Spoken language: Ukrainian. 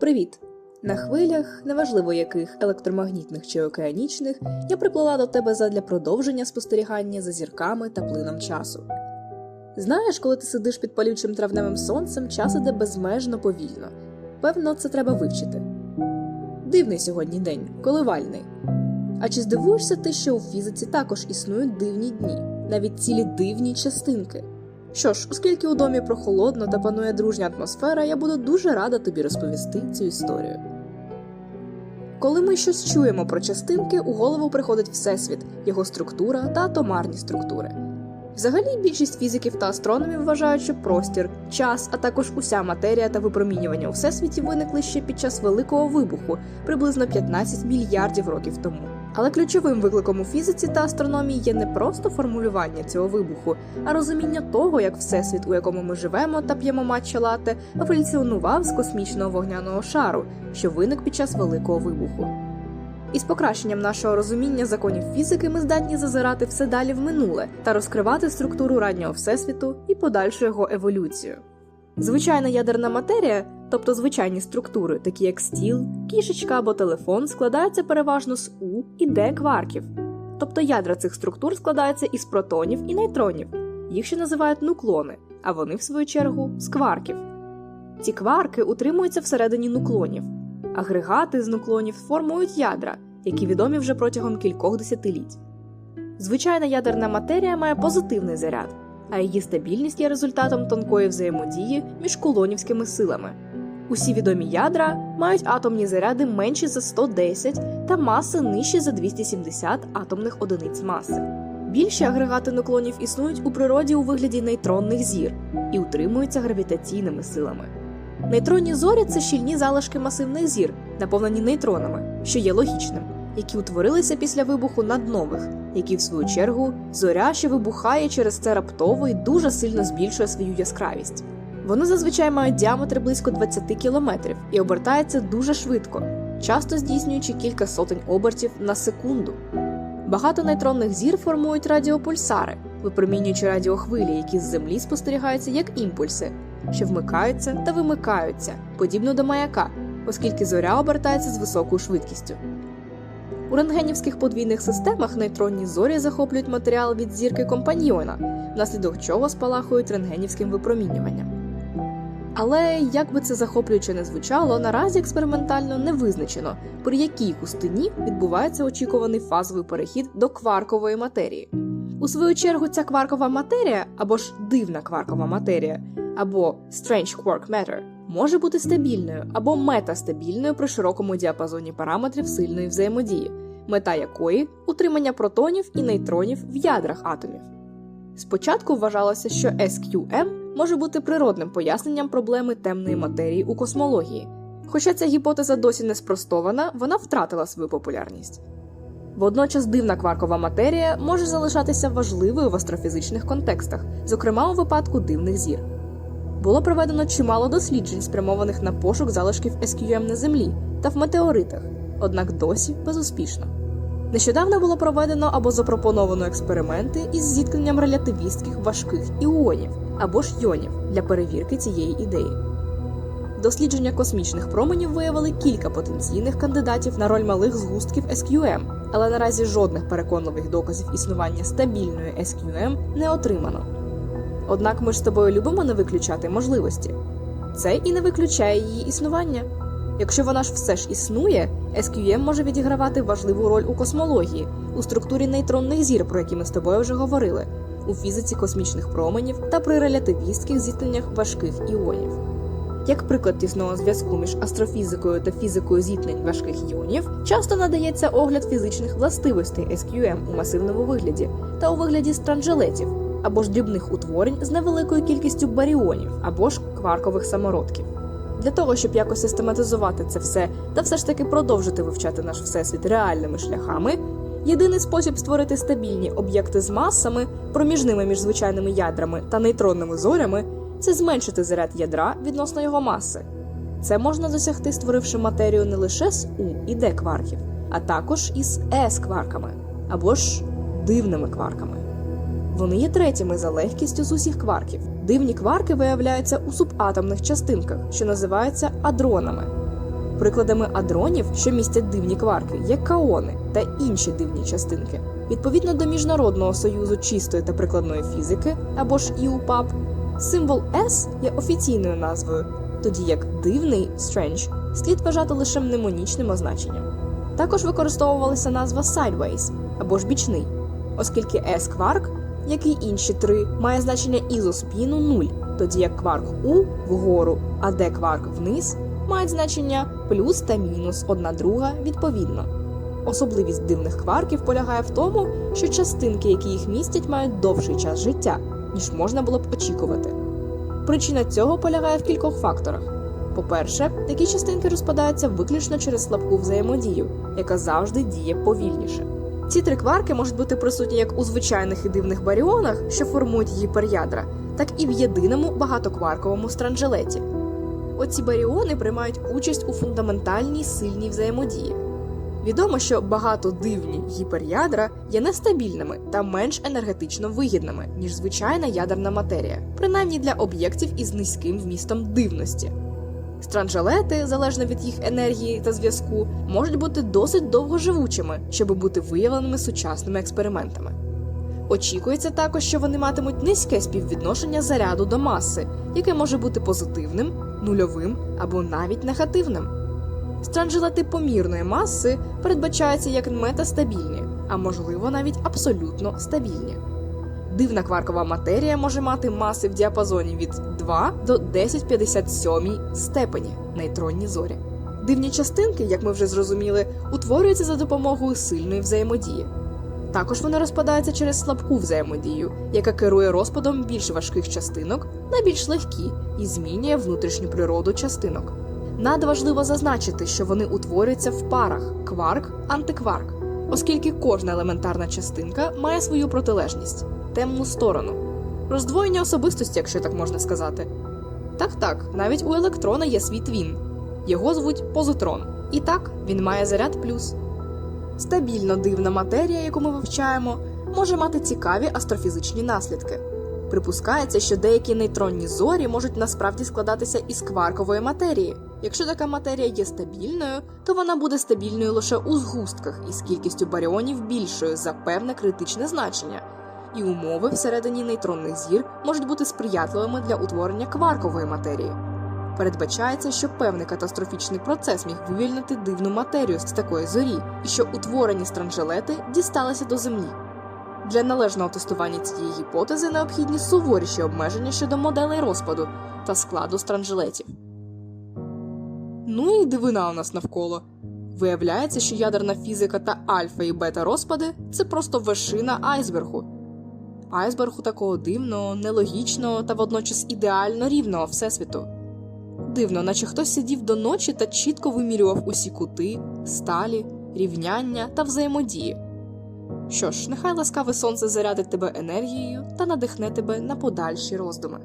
Привіт! На хвилях, неважливо яких електромагнітних чи океанічних, я приплила до тебе задля продовження спостерігання за зірками та плином часу. Знаєш, коли ти сидиш під палючим травневим сонцем, час іде безмежно повільно. Певно, це треба вивчити. Дивний сьогодні день, коливальний. А чи здивуєшся ти, що у фізиці також існують дивні дні, навіть цілі дивні частинки? Що ж, оскільки у домі прохолодно та панує дружня атмосфера, я буду дуже рада тобі розповісти цю історію. Коли ми щось чуємо про частинки, у голову приходить всесвіт, його структура та атомарні структури. Взагалі, більшість фізиків та астрономів вважають, що простір, час, а також уся матерія та випромінювання у всесвіті виникли ще під час великого вибуху приблизно 15 мільярдів років тому. Але ключовим викликом у фізиці та астрономії є не просто формулювання цього вибуху, а розуміння того, як всесвіт, у якому ми живемо та п'ємо матча лате, еволюціонував з космічного вогняного шару, що виник під час великого вибуху. Із покращенням нашого розуміння законів фізики ми здатні зазирати все далі в минуле та розкривати структуру раннього всесвіту і подальшу його еволюцію. Звичайна ядерна матерія, тобто звичайні структури, такі як стіл, кішечка або телефон, складаються переважно з У і Д кварків. Тобто ядра цих структур складаються із протонів і нейтронів. Їх ще називають нуклони, а вони, в свою чергу, з кварків. Ці кварки утримуються всередині нуклонів. Агрегати з нуклонів формують ядра, які відомі вже протягом кількох десятиліть. Звичайна ядерна матерія має позитивний заряд, а її стабільність є результатом тонкої взаємодії між кулонівськими силами. Усі відомі ядра мають атомні заряди менші за 110 та маси нижчі за 270 атомних одиниць маси. Більші агрегати нуклонів існують у природі у вигляді нейтронних зір і утримуються гравітаційними силами. Нейтронні зорі це щільні залишки масивних зір, наповнені нейтронами, що є логічним, які утворилися після вибуху наднових, які, в свою чергу, зоря, що вибухає через це раптово і дуже сильно збільшує свою яскравість. Вони зазвичай мають діаметр близько 20 кілометрів і обертаються дуже швидко, часто здійснюючи кілька сотень обертів на секунду. Багато нейтронних зір формують радіопульсари, випромінюючи радіохвилі, які з землі спостерігаються як імпульси, що вмикаються та вимикаються, подібно до маяка, оскільки зоря обертається з високою швидкістю. У рентгенівських подвійних системах нейтронні зорі захоплюють матеріал від зірки компаньйона, внаслідок чого спалахують рентгенівським випромінюванням. Але як би це захоплююче не звучало, наразі експериментально не визначено, при якій густині відбувається очікуваний фазовий перехід до кваркової матерії. У свою чергу, ця кваркова матерія або ж дивна кваркова матерія, або strange quark matter, може бути стабільною або метастабільною при широкому діапазоні параметрів сильної взаємодії, мета якої утримання протонів і нейтронів в ядрах атомів. Спочатку вважалося, що SQM може бути природним поясненням проблеми темної матерії у космології. Хоча ця гіпотеза досі не спростована, вона втратила свою популярність. Водночас дивна кваркова матерія може залишатися важливою в астрофізичних контекстах, зокрема у випадку дивних зір. Було проведено чимало досліджень, спрямованих на пошук залишків SQM на Землі та в метеоритах, однак досі безуспішно. Нещодавно було проведено або запропоновано експерименти із зіткненням релятивістських важких іонів або ж йонів для перевірки цієї ідеї. Дослідження космічних променів виявили кілька потенційних кандидатів на роль малих згустків SQM, але наразі жодних переконливих доказів існування стабільної SQM не отримано. Однак ми ж з тобою любимо не виключати можливості. Це і не виключає її існування. Якщо вона ж все ж існує, SQM може відігравати важливу роль у космології, у структурі нейтронних зір, про які ми з тобою вже говорили, у фізиці космічних променів та при релятивістських зіткненнях важких іонів. Як приклад тісного зв'язку між астрофізикою та фізикою зіткнень важких іонів, часто надається огляд фізичних властивостей SQM у масивному вигляді та у вигляді странджелетів або ж дрібних утворень з невеликою кількістю баріонів або ж кваркових самородків. Для того, щоб якось систематизувати це все та все ж таки продовжити вивчати наш всесвіт реальними шляхами, єдиний спосіб створити стабільні об'єкти з масами, проміжними між звичайними ядрами та нейтронними зорями, це зменшити заряд ядра відносно його маси. Це можна досягти, створивши матерію не лише з У і Д кварків, а також із С кварками або ж дивними кварками. Вони є третіми за легкістю з усіх кварків. Дивні кварки виявляються у субатомних частинках, що називаються адронами. Прикладами адронів, що містять дивні кварки, є каони та інші дивні частинки. Відповідно до Міжнародного союзу чистої та прикладної фізики або ж ІУПАП, символ S є офіційною назвою, тоді як дивний strange слід вважати лише мнемонічним означенням. Також використовувалася назва sideways або ж бічний, оскільки S кварк, як і інші три, має значення ізоспіну 0, тоді як кварк U вгору, а D кварк вниз мають значення плюс та мінус одна друга відповідно. Особливість дивних кварків полягає в тому, що частинки, які їх містять, мають довший час життя, ніж можна було б очікувати. Причина цього полягає в кількох факторах. По-перше, такі частинки розпадаються виключно через слабку взаємодію, яка завжди діє повільніше. Ці три кварки можуть бути присутні як у звичайних і дивних баріонах, що формують гіперядра, так і в єдиному багатокварковому странджелеті. Оці баріони приймають участь у фундаментальній сильній взаємодії. Відомо, що багатодивні гіперядра є нестабільними та менш енергетично вигідними, ніж звичайна ядерна матерія, принаймні для об'єктів із низьким вмістом дивності. Странджелети, залежно від їх енергії та зв'язку, можуть бути досить довгоживучими, щоб бути виявленими сучасними експериментами. Очікується також, що вони матимуть низьке співвідношення заряду до маси, яке може бути позитивним, нульовим або навіть негативним. Странджелети помірної маси передбачаються як метастабільні, а можливо навіть абсолютно стабільні. Дивна кваркова матерія може мати маси в діапазоні від 2 до 1057 степені нейтронні зорі. Дивні частинки, як ми вже зрозуміли, утворюються за допомогою сильної взаємодії. Також вони розпадаються через слабку взаємодію, яка керує розпадом більш важких частинок на більш легкі і змінює внутрішню природу частинок. Надважливо зазначити, що вони утворюються в парах кварк-антикварк, оскільки кожна елементарна частинка має свою протилежність темну сторону, роздвоєння особистості, якщо так можна сказати. Так, так, навіть у електрона є свій твін. Його звуть позитрон. І так, він має заряд плюс. Стабільно дивна матерія, яку ми вивчаємо, може мати цікаві астрофізичні наслідки. Припускається, що деякі нейтронні зорі можуть насправді складатися із кваркової матерії. Якщо така матерія є стабільною, то вона буде стабільною лише у згустках із кількістю баріонів більшою за певне критичне значення, і умови всередині нейтронних зір можуть бути сприятливими для утворення кваркової матерії. Передбачається, що певний катастрофічний процес міг вивільнити дивну матерію з такої зорі, і що утворені странжелети дісталися до Землі. Для належного тестування цієї гіпотези необхідні суворіші обмеження щодо моделей розпаду та складу странжелетів. Ну і дивина у нас навколо. Виявляється, що ядерна фізика та альфа і бета розпади це просто вершина айсбергу. Айсбергу такого дивного, нелогічного та водночас ідеально рівного всесвіту. Дивно, наче хтось сидів до ночі та чітко вимірював усі кути, сталі, рівняння та взаємодії. Що ж, нехай ласкаве сонце зарядить тебе енергією та надихне тебе на подальші роздуми.